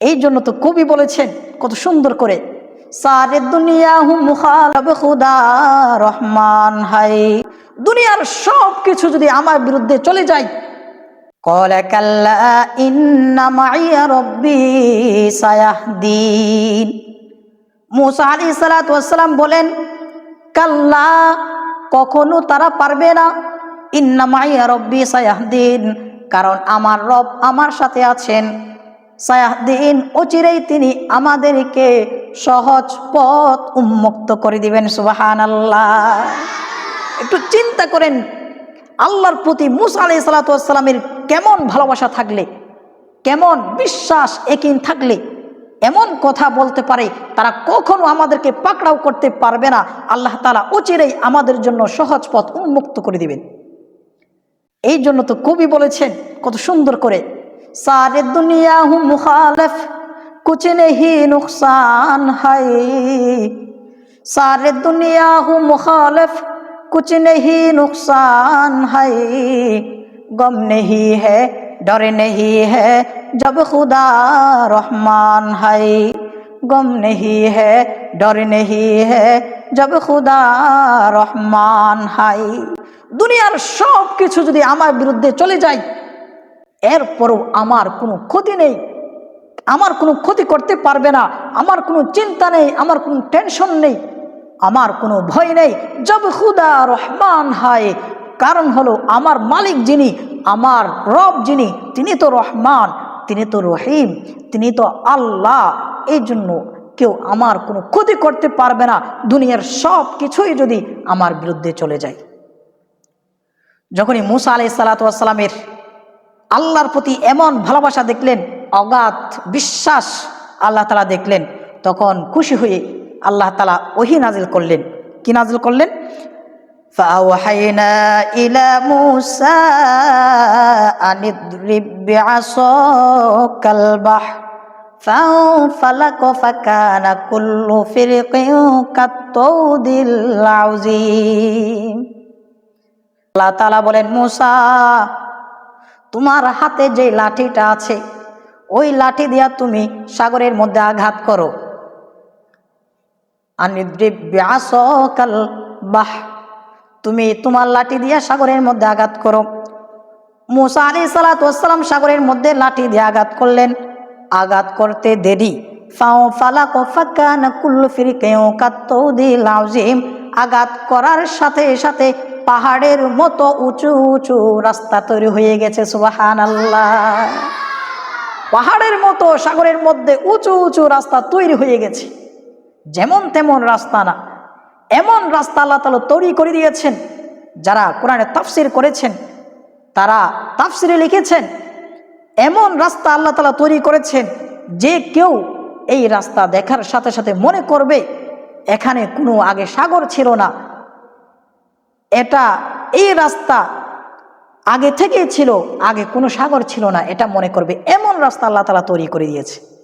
এই জন্য তো কবি বলেছেন, কত সুন্দর করে, সারে দুনিয়া খুদা রহমান হাই দুনিয়ার সব কিছু যদি আমার বিরুদ্ধে চলে যায়, কলে কাল্লা ইন্নামাইয়া রব্বি সায়াহদিন। মুসা আলী সালাতাম বলেন, কাল্লা, কখনো তারা পারবে না ইন্নামাইয়া রব্বি সায়াহদিন, কারণ আমার রব আমার সাথে আছেন। সায়াহদিন অচিরেই তিনি আমাদেরকে সহজ পথ উন্মুক্ত করে দিবেন সুবাহান আল্লাহ একটু চিন্তা করেন, আল্লাহর প্রতি মুসা আলাই সালাতামের কেমন ভালোবাসা থাকলে, কেমন বিশ্বাস একিন থাকলে, এমন কথা বলতে পারে, তারা কখনো আমাদেরকে পাকড়াও করতে পারবে না। আল্লাহ তালা অচিরেই আমাদের জন্য সহজ পথ উন্মুক্ত করে দিবেন। এই জন্য তো কবি বলেছেন, কত সুন্দর করে সারে দুনিয়া হু মুখালেফ কুছ নেহি নুকসান হাই सारे दुनिया हूँ मुखालिफ कुछ नहीं नुकसान है गम नहीं है डर नहीं है जब खुदा रहमान है गम नहीं है डर नहीं है जब खुदा রহমান হাই দুনিয়ার সব কিছু যদি আমার বিরুদ্ধে চলে যায় এরপরও আমার কোনো ক্ষতি নেই। আমার কোনো ক্ষতি করতে পারবে না। আমার কোনো চিন্তা নেই। আমার কোনো টেনশন নেই। আমার কোনো ভয় নেই। জব খুদা রহমান হায়। কারণ হলো আমার মালিক যিনি, আমার রব যিনি, তিনি তো রহমান, তিনি তো রহিম, তিনি তো আল্লাহ। এই জন্য কেউ আমার কোনো ক্ষতি করতে পারবে না। দুনিয়ার সব কিছুই যদি আমার বিরুদ্ধে চলে যায়। যখনই মুসা আলাই সালাতামের আল্লাহর প্রতি এমন ভালোবাসা দেখলেন অগাধ বিশ্বাস আল্লাহ তালা দেখলেন তখন খুশি হয়ে আল্লাহ তালা ওহি নাজিল করলেন কি নাজিল করলেন فأوحينا إلى موسى أن اضرب بعصاك البحر فانفلق فكان كل فرق كالطود العظيم আল্লাহ তালা বলেন মুসা তোমার হাতে যে লাঠিটা আছে, ওই লাঠি দিয়া তুমি সাগরের মধ্যে আঘাত করো। আনিদ্রিব্যাসকাল বাহ, তুমি তোমার লাঠি দিয়া সাগরের মধ্যে আঘাত করো। মুসা আলী সালাতাম সাগরের মধ্যে লাঠি দিয়ে আঘাত করলেন। আঘাত করতে দেরি। ফাও ফালাক ফাকান কুল্লু ফিরিকেও কাত্তৌদিল আউজিম আঘাত করার সাথে সাথে পাহাড়ের মতো উঁচু উঁচু রাস্তা তৈরি হয়ে গেছে সুবাহান আল্লাহ পাহাড়ের মতো সাগরের মধ্যে উঁচু উঁচু রাস্তা তৈরি হয়ে গেছে। যেমন তেমন রাস্তা না, এমন রাস্তা আল্লাহ তালা তৈরি করে দিয়েছেন, যারা কোরআনে তাফসির করেছেন, তারা তাফসিরে লিখেছেন, এমন রাস্তা আল্লাহ তালা তৈরি করেছেন যে কেউ এই রাস্তা দেখার সাথে সাথে মনে করবে, এখানে কোনো আগে সাগর ছিল না এটা এই রাস্তা আগে থেকে ছিল, আগে কোনো সাগর ছিল না, এটা মনে করবে এমন রাস্তা আল্লাহ তালা তৈরি করে দিয়েছে।